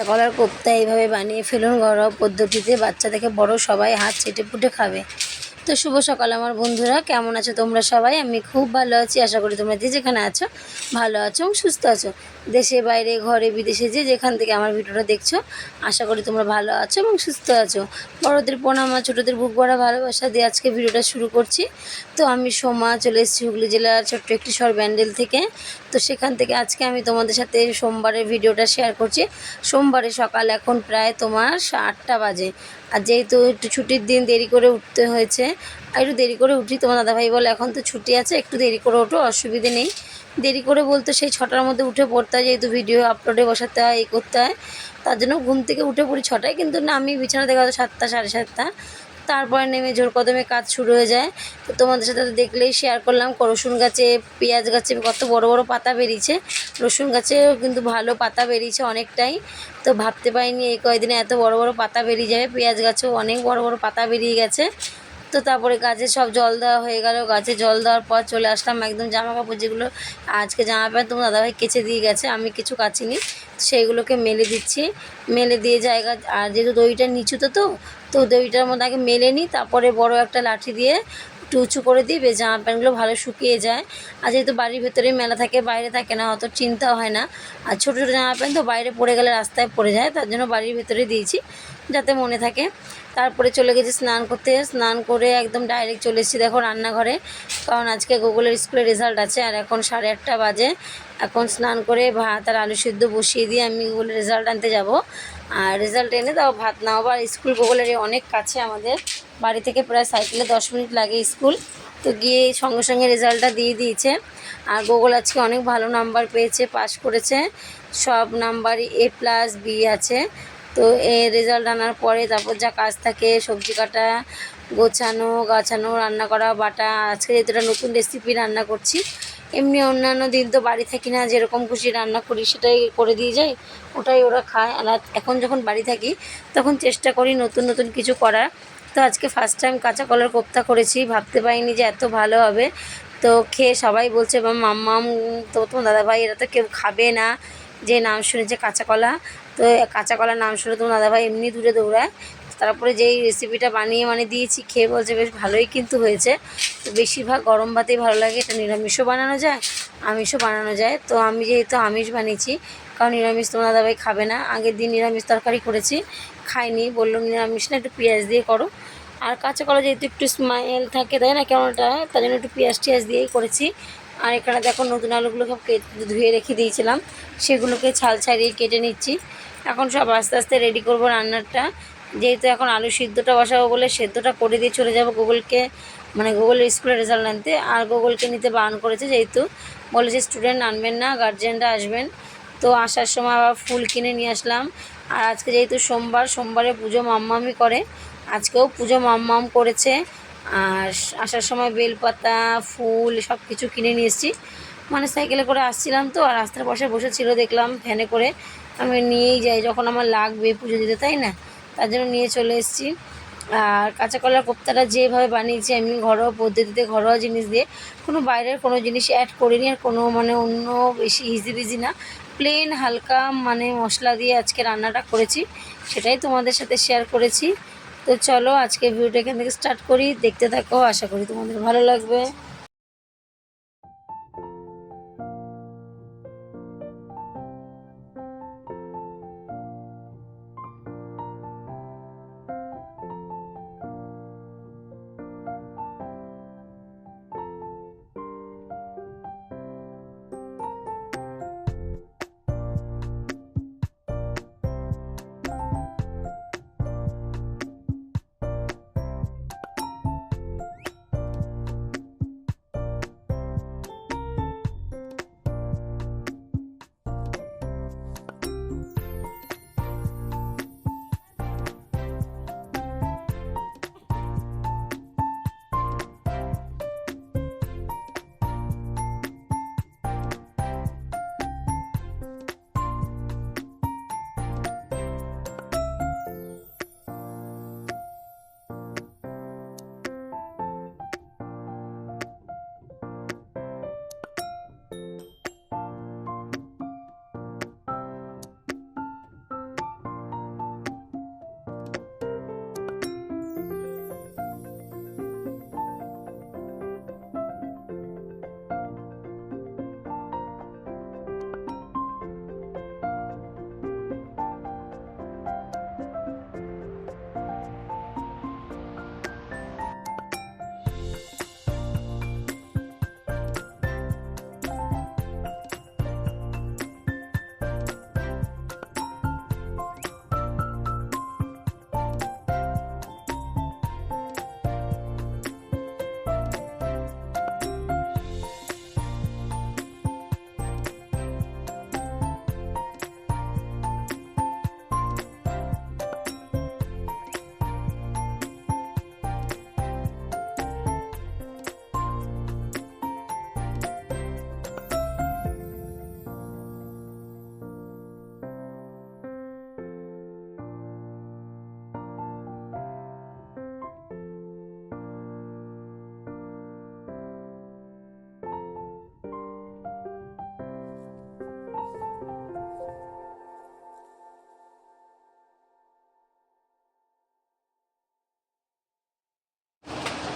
কাঁচা কলার কোপ্তা এইভাবে বানিয়ে ফেলুন ঘরোয়া পদ্ধতিতে। বাচ্চা থেকে বড় সবাই হাত চেটে পুটে খাবে। তো শুভ সকাল আমার বন্ধুরা, কেমন আছো তোমরা সবাই? আমি খুব ভালো আছি, আশা করি তোমরা যে যেখানে আছো ভালো আছো এবং সুস্থ আছো। দেশে, বাইরে, ঘরে, বিদেশে, যে যেখান থেকে আমার ভিডিওটা দেখছ, আশা করি তোমরা ভালো আছো এবং সুস্থ আছো। বড়দের প্রণাম আর ছোটোদের বুক ভরা ভালোবাসা দিয়ে আজকে ভিডিওটা শুরু করছি। তো আমি সোমা, চলে এসেছি হুগলি জেলার ছোট্ট একটি সর ব্যান্ডেল থেকে। তো সেখান থেকে আজকে আমি তোমাদের সাথে সোমবারের ভিডিওটা শেয়ার করছি। সোমবারে সকাল এখন প্রায় তোমার আটটা বাজে। আর যেহেতু একটু ছুটির দিন দেরি করে উঠতে হয়েছে, আর একটু দেরি করে উঠি, তোমার দাদাভাই বলে, এখন তো ছুটি আছে, একটু দেরি করে ওঠো, অসুবিধে নেই। দেরি করে বলতে সেই ছটার মধ্যে উঠে পড়তে হয় যেহেতু ভিডিও আপলোডে বসাতে হয়, এই করতে হয়, তার জন্য ঘুম থেকে উঠে পড়ি ছটায়, কিন্তু না, আমি বিছানা হয়তো সাতটা, সাড়ে সাতটা। তারপরে নেমে জোর কদমে কাজ শুরু হয়ে যায়। তো তোমাদের সাথে তো দেখলেই শেয়ার করলাম, রসুন গাছে, পেঁয়াজ গাছে কত বড় বড় পাতা বেরিয়েছে। রসুন গাছেও কিন্তু ভালো পাতা বেরিয়েছে অনেকটাই। তো ভাবতে পারিনি এই কয়দিনে এত বড় বড় পাতা বেরিয়ে যাবে, পেঁয়াজ গাছেও অনেক বড় বড় পাতা বেরিয়ে গেছে। তো তারপরে গাছে সব জল দেওয়া হয়ে গেল। গাছে জল দেওয়ার পর চলে আসলাম একদম জামা কাপড় যেগুলো আজকে জামা প্যান্ট তোমার দাদাভাই কেচে দিয়ে গেছে, আমি কিছু কাচিনি। সেইগুলোকে মেলে দিচ্ছি। মেলে দিয়ে জায়গা, আর যেহেতু দইটা নিচুতে তো তো দইটার মধ্যে আগে মেলে নিই, তারপরে বড় একটা লাঠি দিয়ে একটু উঁচু করে দিই, বেশ জামা প্যান্টগুলো ভালো শুকিয়ে যায়। আর যেহেতু বাড়ির ভেতরেই মেলা থাকে, বাইরে থাকে না, অত চিন্তা হয় না। আর ছোটো ছোটো জামা প্যান্ট তো বাইরে পড়ে গেলে রাস্তায় পড়ে যায়, তার জন্য বাড়ির ভেতরে দিয়েছি, যাতে মনে থাকে। তারপরে চলে গেছি স্নান করতে। স্নান করে একদম ডাইরেক্ট চলে এসেছি দেখো রান্নাঘরে। কারণ আজকে গুগলের স্কুলের রেজাল্ট আছে আর এখন সাড়ে আটটা বাজে। এখন স্নান করে ভাত আর আলু সিদ্ধ বসিয়ে দিয়ে আমি গুগলের রেজাল্ট আনতে যাব। আর রেজাল্ট এনে দাও, ভাত নাও বা স্কুল গুগলের অনেক কাছে আমাদের। বাড়ি থেকে প্রায় সাইকেলে দশ মিনিট লাগে স্কুল তো গিয়ে সঙ্গে সঙ্গে রেজাল্টটা দিয়ে দিয়েছে। আর গুগল আজকে অনেক ভালো নাম্বার পেয়েছে পাস করেছে। সব নাম্বারই এ প্লাস বি আছে। তো এ রেজাল্ট আনার পরে তারপর যা কাজ থাকে, সবজি কাটা, গোছানো, গাছানো, রান্না করা, বাটা, আজকে যেহেতু একটা নতুন রেসিপি রান্না করছি, এমনি অন্যান্য দিন তো বাড়ি থাকি না, যেরকম খুশি রান্না করি সেটাই করে দিয়ে যাই, ওটাই ওরা খায়। আর এখন যখন বাড়ি থাকি, তখন চেষ্টা করি নতুন নতুন কিছু করার। তো আজকে ফার্স্ট টাইম কাঁচা কলার কোপ্তা করেছি, ভাবতে পারিনি যে এত ভালো হবে। তো খেয়ে সবাই বলছে মাম্মাম তো তোমার দাদাভাই, এরা তো কেউ খাবে না। যে নাম শুনেছে কাঁচা কলা। তো কাঁচা কলার নাম শুনে তোমার দাদাভাই এমনি দূরে দৌড়ায়। তারপরে যেই রেসিপিটা বানিয়ে মানে দিয়েছি, খেয়ে বলছে বেশ ভালোই কিন্তু হয়েছে। তো বেশিরভাগ গরম ভাতেই ভালো লাগে, এটা নিরামিষও বানানো যায়, আমিষও বানানো যায়। তো আমি যেহেতু আমিষ বানিয়েছি, কারণ নিরামিষ তোমার দাদাভাই খাবে না। আগের দিন নিরামিষ তরকারি করেছি, খাইনি বলল নিরামিষ না, একটু পেঁয়াজ দিয়ে করো। আর কাঁচা কলা যেহেতু একটু স্মাইল থাকে, তাই না? কেমনটা তার জন্য একটু পেঁয়াজ টিয়াজ দিয়েই করেছি। আর এখানে দেখো নতুন আলুগুলো সব কেটে ধুয়ে রেখে দিয়েছিলাম। সেগুলোকে ছাল ছাড়িয়ে কেটে নিচ্ছি। এখন সব আস্তে আস্তে রেডি করব রান্নাটা। যেহেতু এখন আলু সিদ্ধটা বসাবো বলে সেদ্ধটা করে দিয়ে চলে যাব গুগলকে মানে গুগলের স্কুলের রেজাল্ট আনতে। আর গুগলকে নিতে বারণ করেছে যেহেতু। বলেছে স্টুডেন্ট আনবেন না গার্জেনরা আসবেন। তো আসার সময় আবার ফুল কিনে নিয়ে আসলাম। আর আজকে যেহেতু সোমবার, সোমবারে পুজো মাম্মামি করে। আজকেও পুজো মাম্মাম করেছে। আর আসার সময় বেলপাতা, ফুল সব কিছু কিনে নিয়ে এসেছি। মানে সাইকেলে করে আসছিলাম তো, আর রাস্তার পাশে বসেছিল, দেখলাম ফ্যানে করে। আমি নিয়েই যাই, যখন আমার লাগবে পুজো দিতে, তাই না? তার জন্য নিয়ে চলে এসেছি। আর কাঁচা কলার কোপ্তাটা যেভাবে বানিয়েছি আমি ঘরোয়া পদ্ধতিতে ঘরোয়া জিনিস দিয়ে, কোনো বাইরের কোনো জিনিস অ্যাড করিনি, আর কোনো মানে অন্য বেশি ইজি বিজি না। প্লেন হালকা মানে মশলা দিয়ে আজকে রান্নাটা করেছি, সেটাই তোমাদের সাথে শেয়ার করেছি। তো চলো আজকে ভিডিওটা এখান থেকে স্টার্ট করি। দেখতে থাকো, আশা করি তোমাদের ভালো লাগবে।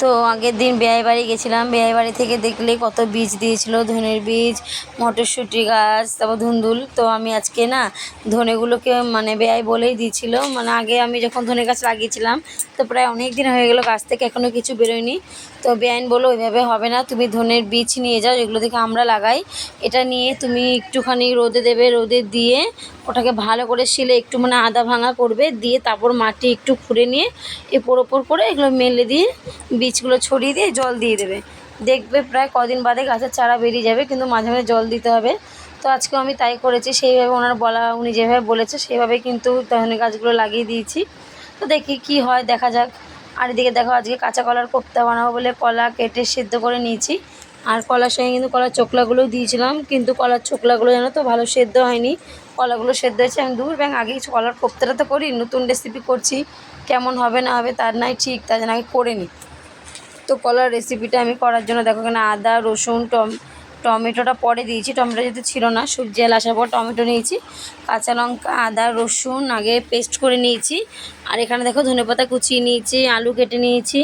তো আগের দিন বেয়াই বাড়ি গেছিলাম। বেয়াই বাড়ি থেকে দেখলে কত বীজ দিয়েছিল, ধনের বীজ, মটরশুঁটি গাছ, তারপর ধুন্দুল। তো আমি আজকে না ধনেগুলোকে মানে বেয়াই বলেই দিয়েছিল। মানে আগে আমি যখন ধনে গাছ লাগিয়েছিলাম তো প্রায় অনেক দিন হয়ে গেলো গাছ থেকে এখনও কিছু বেরোয়নি। তো বেআইন বলো ওইভাবে হবে না, তুমি ধনের বীজ নিয়ে যাও যেগুলো থেকে আমরা লাগাই। এটা নিয়ে তুমি একটুখানি রোদে দেবে, রোদে দিয়ে ওটাকে ভালো করে শিলে একটু মানে আদা ভাঙা করবে, দিয়ে তারপর মাটি একটু খুঁড়ে নিয়ে এপর ওপর করে এগুলো মেলে দিয়ে বীজগুলো ছড়িয়ে দিয়ে জল দিয়ে দেবে। দেখবে প্রায় কদিন বাদে গাছের চারা বেরিয়ে যাবে, কিন্তু মাঝে মাঝে জল দিতে হবে। তো আজকেও আমি তাই করেছি, সেইভাবে ওনার বলা, উনি যেভাবে বলেছে সেইভাবেই কিন্তু ধনে গাছগুলো লাগিয়ে দিয়েছি। তো দেখি কি হয়, দেখা যাক। আর এদিকে দেখো, আজকে কাঁচা কলার কোপ্তা বানাবো বলে কলা কেটে সেদ্ধ করে নিয়েছি। আর কলার সঙ্গে কিন্তু কলার চোকলাগুলোও দিয়েছিলাম, কিন্তু কলার চোকলাগুলো জানো তো ভালো সেদ্ধ হয়নি। কলাগুলো সেদ্ধ হয়েছে, আমি দূর ব্যাং কিছু কলার কোপ্তাটা তো করি, নতুন রেসিপি করছি, কেমন হবে না হবে তার নাই ঠিক, তার জন্য আগে করে নিই। তো কলার রেসিপিটা আমি করার জন্য দেখো, এখানে আদা, রসুন, টম টমেটোটা পরে দিয়েছি, টমেটো যেহেতু ছিল না সবজি এল আসার পর টমেটো নিয়েছি, কাঁচা লঙ্কা, আদা, রসুন, আগে পেস্ট করে নিয়েছি, আর এখানে দেখো ধনেপাতা কুচিয়ে নিয়েছি, আলু কেটে নিয়েছি,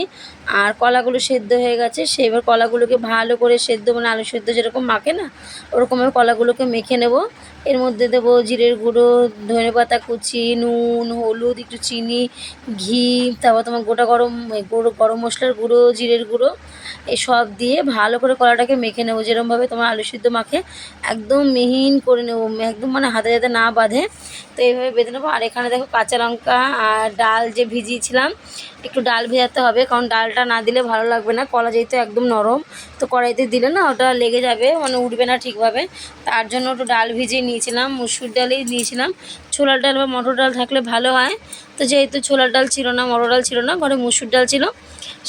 আর কলাগুলো সেদ্ধ হয়ে গেছে সেই এবার কলাগুলোকে ভালো করে সেদ্ধ মানে আলু সেদ্ধ যেরকম মাখে না ওরকমভাবে কলাগুলোকে মেখে নেব, এর মধ্যে দেবো জিরের গুঁড়ো, ধনেপাতা কুচি, নুন, হলুদ, একটু চিনি, ঘি, তারপর তোমার গোটা গরম গুঁড়ো গরম মশলার গুঁড়ো, জিরের গুঁড়ো এই সব দিয়ে ভালো করে কলাটাকে মেখে নেব। যেরকমভাবে তোমার আলু সিদ্ধ মাখে, একদম মিহিন করে নেব। একদম মানে হাতে যাতে না বাঁধে। তো এইভাবে বেঁধে নেব। আর এখানে দেখো কাঁচা লঙ্কা আর ডাল যে ভিজিয়েছিলাম, একটু ডাল ভেজাতে হবে। কারণ ডালটা না দিলে ভালো লাগবে না। কলা যেহেতু একদম নরম, তো কড়াইতে দিলে না ওটা লেগে যাবে মানে উঠবে না ঠিকভাবে। তার জন্য একটু ডাল ভিজিয়ে নিয়েছিলাম। মুসুর ডালই নিয়েছিলাম। ছোলার ডাল বা মটর ডাল থাকলে ভালো হয়। তো যেহেতু ছোলার ডাল ছিল না মটর ডাল ছিল না, ঘরে মুসুর ডাল ছিল,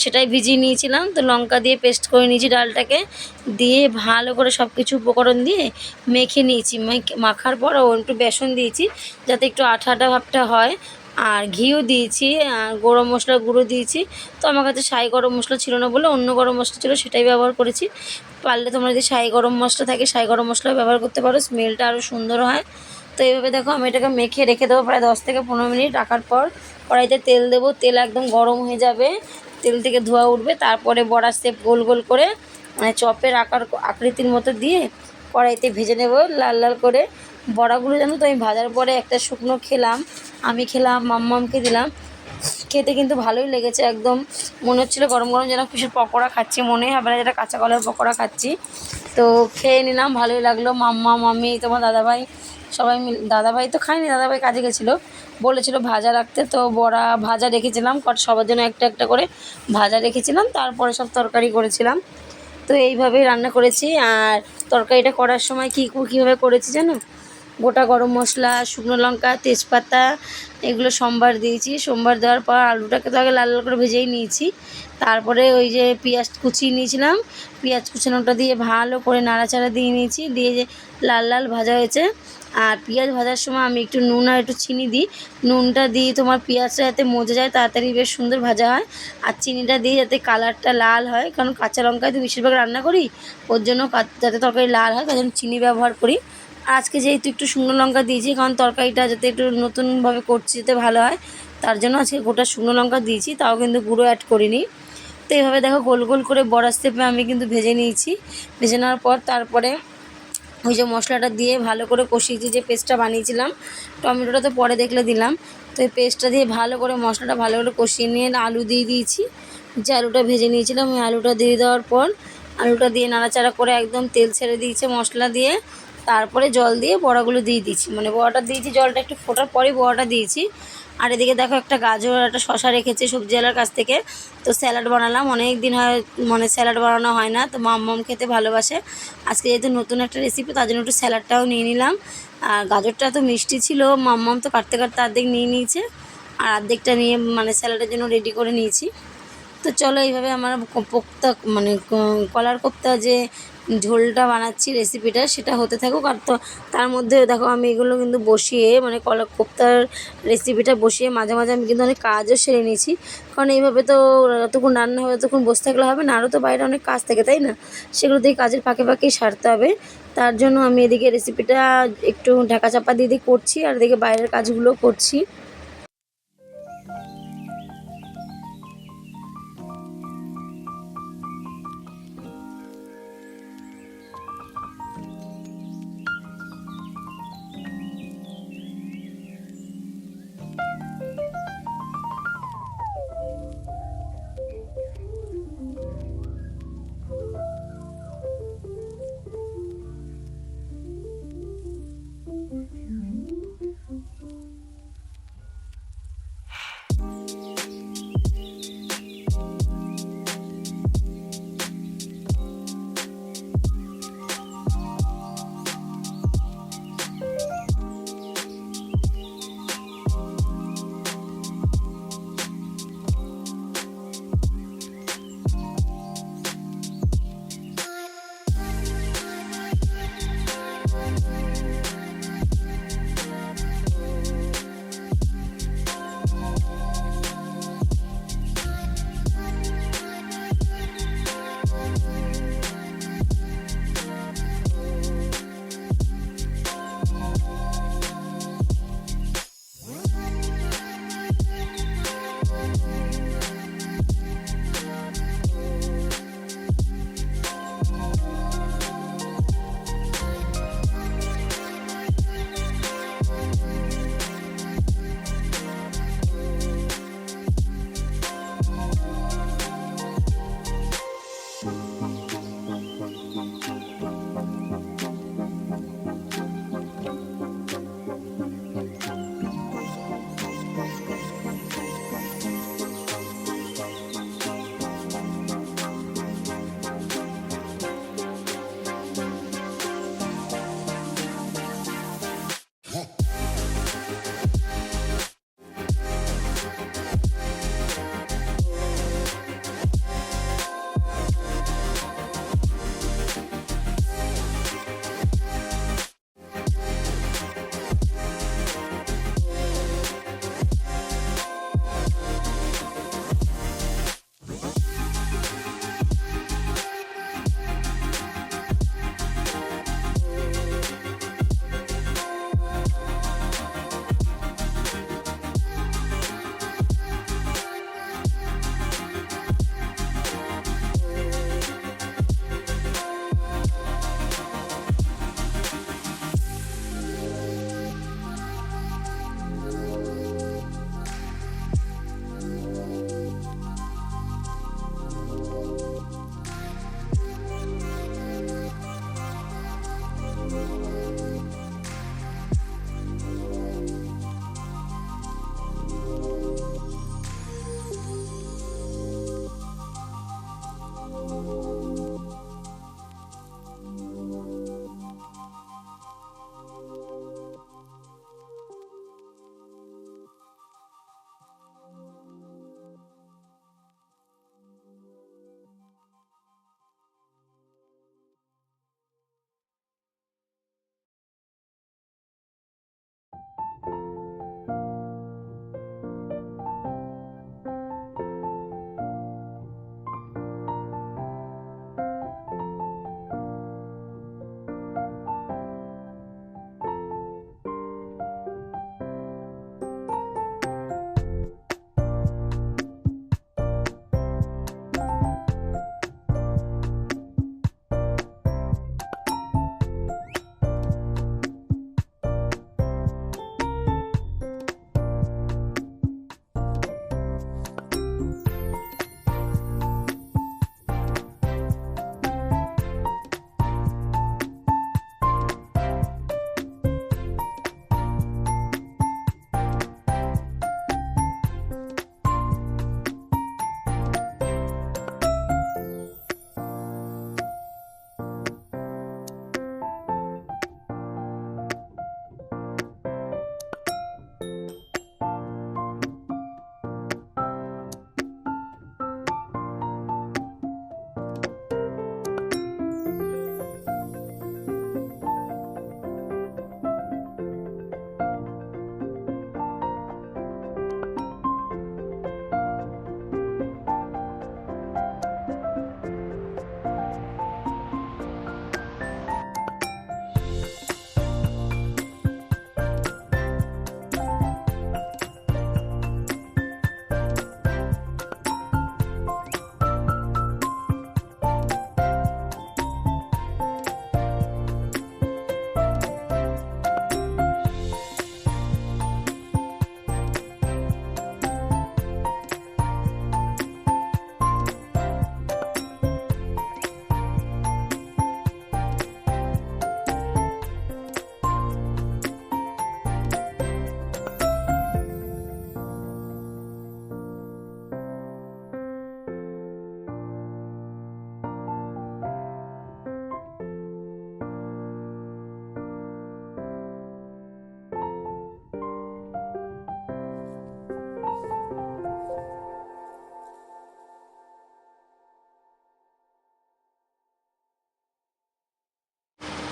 সেটাই ভিজিয়ে নিয়েছিলাম। তো লঙ্কা দিয়ে পেস্ট করে নিয়েছি ডালটাকে, দিয়ে ভালো করে সব কিছু উপকরণ দিয়ে মেখে নিয়েছি। মাখার পর ও একটু বেসন দিয়েছি, যাতে একটু আঠা আঠা ভাবটা হয়। আর ঘিও দিয়েছি, আর গরম মশলা গুঁড়ো দিয়েছি। তো আমার কাছে সাই গরম মশলা ছিল না বলে অন্য গরম মশলা ছিল, সেটাই ব্যবহার করেছি। পারলে তোমরা যদি সাই গরম মশলা থাকে, সাই গরম মশলা ব্যবহার করতে পারো, স্মেলটা আরও সুন্দর হয়। তো এইভাবে দেখো আমি এটাকে মেখে রেখে দেবো প্রায় দশ থেকে পনেরো মিনিট রাখার পর। কড়াইতে তেল দেবো, তেল একদম গরম হয়ে যাবে। তেল থেকে ধোয়া উঠবে, তারপরে বড়ার শেপ গোল গোল করে মানে চপের আকার, আকৃতির মতো দিয়ে কড়াইতে ভেজে নেব লাল লাল করে। বড়াগুলো জানো তো, আমি ভাজার পরে একটা শুকনো খেলাম। আমি খেলাম, মাম্মামকে দিলাম। খেতে কিন্তু ভালোই লেগেছে একদম। মনে হচ্ছিল গরম গরম যেন কিসের পকোড়া খাচ্ছি, মনে হবে না যেটা কাঁচা কলার পকোড়া খাচ্ছি। তো খেয়ে নিলাম, ভালোই লাগল। মাম্মা, মাম্মি, তোমার দাদাভাই সবাই মিল, দাদাভাই তো খায়নি, দাদাভাই কাজে গেছিল। বলেছিল ভাজা রাখতে, তো বড়া ভাজা রেখেছিলাম কট সবার জন্য একটা একটা করে ভাজা রেখেছিলাম, তারপরে সব তরকারি করেছিলাম। তো এইভাবেই রান্না করেছি, আর তরকারিটা করার সময় কী, কীভাবে করেছি জানো? গোটা গরম মশলা, শুকনো লঙ্কা, তেজপাতা, এগুলো সোমবার দিয়েছি। সোমবার দেওয়ার পর আলুটাকে তো আগে লাল লাল করে ভেজেই নিয়েছি। তারপরে ওই যে পেঁয়াজ কুচিয়ে নিয়েছিলাম, পেঁয়াজ কুচানোটা দিয়ে ভালো করে নাড়াচাড়া দিয়ে নিয়েছি, দিয়ে যে লাল লাল ভাজা হয়েছে। আর পেঁয়াজ ভাজার সময় আমি একটু নুন আর একটু চিনি দিই। নুনটা দিয়ে তোমার পেঁয়াজটা যাতে মজে যায়, তাড়াতাড়ি বেশ সুন্দর ভাজা হয়। আর চিনিটা দিয়ে যাতে কালারটা লাল হয়, কারণ কাঁচা লঙ্কায় তো বেশিরভাগ রান্না করি। ওর জন্য যাতে তরকারি লাল হয় তার জন্য চিনি ব্যবহার করি। আজকে যেহেতু একটু শুকনো লঙ্কা দিয়েছি, কারণ তরকারিটা যাতে একটু নতুনভাবে করছি যাতে ভালো হয়, তার জন্য আজকে গোটা শুকনো লঙ্কা দিয়েছি, তাও কিন্তু গুঁড়ো অ্যাড করিনি। তো এইভাবে দেখো গোল গোল করে বড়া স্টেপে আমি কিন্তু ভেজে নিয়েছি। ভেজে নেওয়ার পর তারপরে ওই যে মশলাটা দিয়ে ভালো করে কষিয়েছি যে পেস্টটা বানিয়েছিলাম, টমেটোটা তো পরে দেখলে দিলাম। তো এই পেস্টটা দিয়ে ভালো করে মশলাটা ভালো করে কষিয়ে নিয়ে আলু দিয়ে দিয়েছি। যে আলুটা ভেজে নিয়েছিলাম, ওই আলুটা দিয়ে দেওয়ার পর আলুটা দিয়ে নাড়াচাড়া করে একদম তেল ছেড়ে দিয়েছে মশলা দিয়ে। তারপরে জল দিয়ে বড়াগুলো দিয়ে দিয়েছি। মানে বড়াটা দিয়েছি, জলটা একটু ফোটার পরেই বড়াটা দিয়েছি। আর এদিকে দেখো একটা গাজর একটা শশা রেখেছে সবজি আলার কাছ থেকে। তো স্যালাড বানালাম। অনেক দিন হয় মানে স্যালাড বানানো হয় না। তো মাম খেতে ভালোবাসে। আজকে যেহেতু নতুন একটা রেসিপি তার জন্য একটু স্যালাডটাও নিয়ে নিলাম। আর গাজরটা তো মিষ্টি ছিল। মাম্মাম তো কাটতে কাটতে অর্ধেক নিয়ে নিয়েছে। আর অর্ধেকটা নিয়ে মানে স্যালাডের জন্য রেডি করে নিয়েছি। তো চলো এইভাবে আমার কোপ্তা মানে কলার কোপ্তা যে ঝোলটা বানাচ্ছি রেসিপিটা সেটা হতে থাকুক। আর তো তার মধ্যে দেখো আমি এগুলো কিন্তু বসিয়ে মানে কলা, কোপ্তার রেসিপিটা বসিয়ে মাঝে মাঝে আমি কিন্তু অনেক কাজও সেরে নিয়েছি। কারণ এইভাবে তো যতক্ষণ রান্না হবে ততক্ষণ বসে থাকলে হবে না। আরও তো বাইরে অনেক কাজ থাকে, তাই না? সেগুলো দিয়ে কাজের ফাঁকে ফাঁকেই সারতে হবে। তার জন্য আমি এদিকে রেসিপিটা একটু ঢাকা চাপা দিয়ে দিয়ে করছি, আর এদিকে বাইরের কাজগুলো করছি।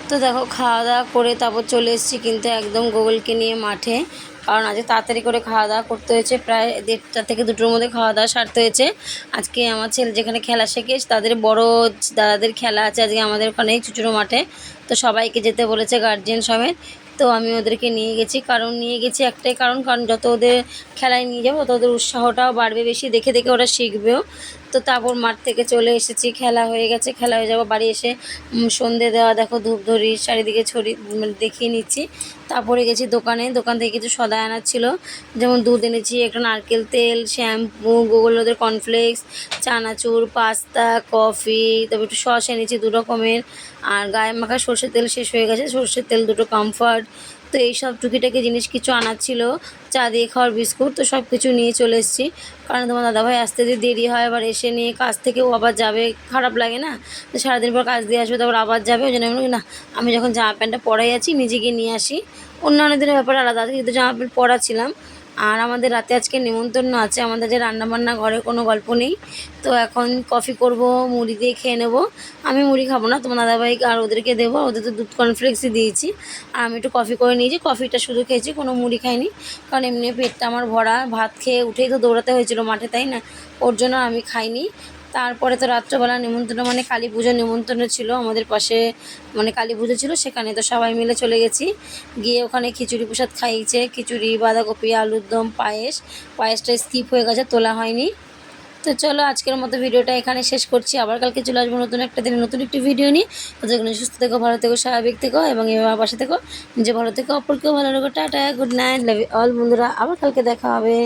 তো দেখো, খাওয়া দাওয়া করে তারপর চলে এসেছি কিন্তু একদম গোগলকে নিয়ে মাঠে। কারণ আজকে তাড়াতাড়ি করে খাওয়া দাওয়া করতে হয়েছে, প্রায় দেড়টা থেকে দুটোর মধ্যে খাওয়া দাওয়া সারতে হয়েছে। আজকে আমার ছেলে যেখানে খেলা শেখে, তাদের বড় দাদাদের খেলা আছে আজকে আমাদের ওখানে চুচুড়ো মাঠে। তো সবাইকে যেতে বলেছে গার্জিয়ান সমেত। তো আমি ওদেরকে নিয়ে গেছি, কারণ নিয়ে গেছি একটাই কারণ কারণ যত ওদের খেলায় নিয়ে যাব, তত ওদের উৎসাহটাও বাড়বে বেশি। দেখে দেখে ওরা শিখবেও। তো তারপর মাঠ থেকে চলে এসেছি, খেলা হয়ে গেছে, খেলা হয়ে যাব বাড়ি এসে সন্ধে দেওয়া, দেখো ধূপ ধরি, চারিদিকে ছড়ি দেখিয়ে নিচ্ছি। তারপরে গেছি দোকানে, দোকান থেকে কিছু সদাই আনার ছিল। যেমন দুধ এনেছি, একটা নারকেল তেল, শ্যাম্পু, গোগল ওদের কর্নফ্লেক্স, চানাচুর, পাস্তা, কফি, তারপর একটু সস এনেছি দু রকমের। আর গায়ে মাখা সর্ষের তেল শেষ হয়ে গেছে, সর্ষের তেল দুটো কমফর্ট তো এই এইসব টুকিটাকি জিনিস কিছু আনার ছিল, চা দিয়ে খাওয়ার বিস্কুট, তো সব কিছু নিয়ে চলে এসেছি। কারণ তোমার দাদাভাই আসতে যদি দেরি হয়, আবার এসে নিয়ে কাজ থেকেও আবার যাবে, খারাপ লাগে না? তো সারাদিন পর কাজ দিয়ে আসবে তারপর আবার যাবে, ওই জন্য আমি না, আমি যখন জামা প্যান্টটা পরাই আছি নিজে গিয়ে নিয়ে আসি। অন্যান্য দিনের ব্যাপারে আলাদা কিন্তু জামা প্যান্ট পরা আর আমাদের রাতে আজকে নেমন্তন্ন আছে, আমাদের যে রান্নাবান্না ঘরে কোনো গল্প নেই। তো এখন কফি করব, মুড়ি দিয়ে খেয়ে নেব। আমি মুড়ি খাব না, তোমার দাদাভাই আর ওদেরকে দেবো, ওদের তো দুধ কর্নফ্লেক্সই দিয়েছি। আর আমি একটু কফি করে নিয়েছি, কফিটা শুধু খেয়েছি, কোনো মুড়ি খাইনি। কারণ এমনি পেটটা আমার ভরা, ভাত খেয়ে উঠেই তো দৌড়াতে হয়েছিল মাঠে, তাই না? ওর জন্য আমি খাইনি। তারপরে তো রাত্রবেলা নিমন্ত্রণ মানে কালী পুজোর নিমন্ত্রণ ছিল আমাদের পাশে মানে কালী পুজো ছিল, সেখানে তো সবাই মিলে চলে গেছি। গিয়ে ওখানে খিচুড়ি প্রসাদ খাইয়েছে, খিচুড়ি, বাঁধাকপি, আলুর দম, পায়েস। পায়েসটা স্কিপ হয়ে গেছে, তোলা হয়নি। তো চলো আজকের মতো ভিডিওটা এখানে শেষ করছি। আবার কালকে চলে আসব নতুন একটা দিনে নতুন একটি ভিডিও নিয়ে। ততক্ষণ সুস্থ থেকো, ভালো থেকো, স্বাভাবিক থেকো, এবং এবার পাশে থেকো। নিজে ভালো থেকো, অপরকেও ভালো রেখো। Tata good night love all বন্ধুরা। আবার কালকে দেখা হবে।